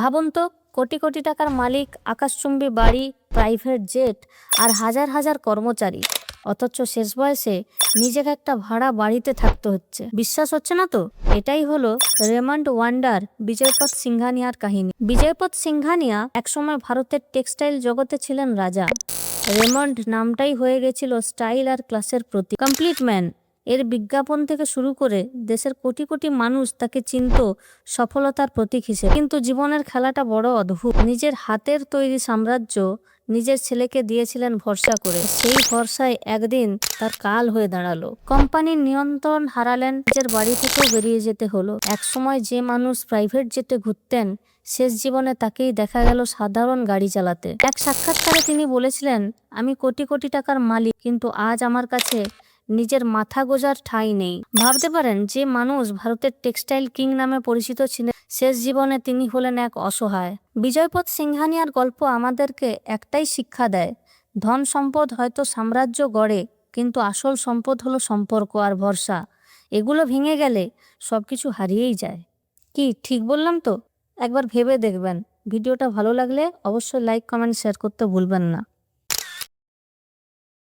ভাবুন তো, কোটি কোটি টাকার মালিক, আকাশচুম্বী বাড়ি, প্রাইভেট জেট আর হাজার হাজার কর্মচারী। অথচ শেষ বয়সে নিজেকে একটা ভাড়া বাড়িতে থাকতে হচ্ছে। বিশ্বাস হচ্ছে না তো? এটাই হলো রেমন্ড ওয়ান্ডার বিজয়পথ সিংহানিয়ার কাহিনী। বিজয়পথ সিংঘানিয়া একসময় ভারতের টেক্সটাইল জগতে ছিলেন রাজা। রেমন্ড নামটাই হয়ে গেছিল স্টাইল আর ক্লাসের প্রতি কমপ্লিট ম্যান। এর বিজ্ঞাপন থেকে শুরু করে দেশের কোটি কোটি মানুষ তাকে চিনত সফলতার প্রতীক হিসেবে। কিন্তু জীবনের খেলাটা বড় অদ্ভুত। নিজের হাতের তৈরি সাম্রাজ্য নিজের ছেলেকে দিয়েছিলেন ভরসা করে। সেই ভরসায় একদিন তার কাল হয়ে দাঁড়াল। কোম্পানির নিয়ন্ত্রণ হারালেন, নিজের বাড়ি থেকেও বেরিয়ে যেতে হলো। একসময় যে মানুষ প্রাইভেট জেটে ঘুরতেন, শেষ জীবনে তাকেই দেখা গেল সাধারণ গাড়ি চালাতে। এক সাক্ষাৎকারে তিনি বলেছিলেন, আমি কোটি কোটি টাকার মালিক, কিন্তু আজ আমার কাছে নিজের মাথা গোজার ঠাঁই নেই। ভাবতে পারেন, যে মানুষ ভারতের টেক্সটাইল কিং নামে পরিচিত ছিলেন, শেষ জীবনে তিনি হলেন এক অসহায়। বিজয়পথ সিংহানিয়ার গল্প আমাদেরকে একটাই শিক্ষা দেয়, ধন সম্পদ হয়তো সাম্রাজ্য গড়ে, কিন্তু আসল সম্পদ হলো সম্পর্ক আর ভরসা। এগুলো ভেঙে গেলে সবকিছু হারিয়েই যায়। কি, ঠিক বললাম তো? একবার ভেবে দেখবেন। ভিডিওটা ভালো লাগলে অবশ্যই লাইক, কমেন্ট, শেয়ার করতে ভুলবেন না।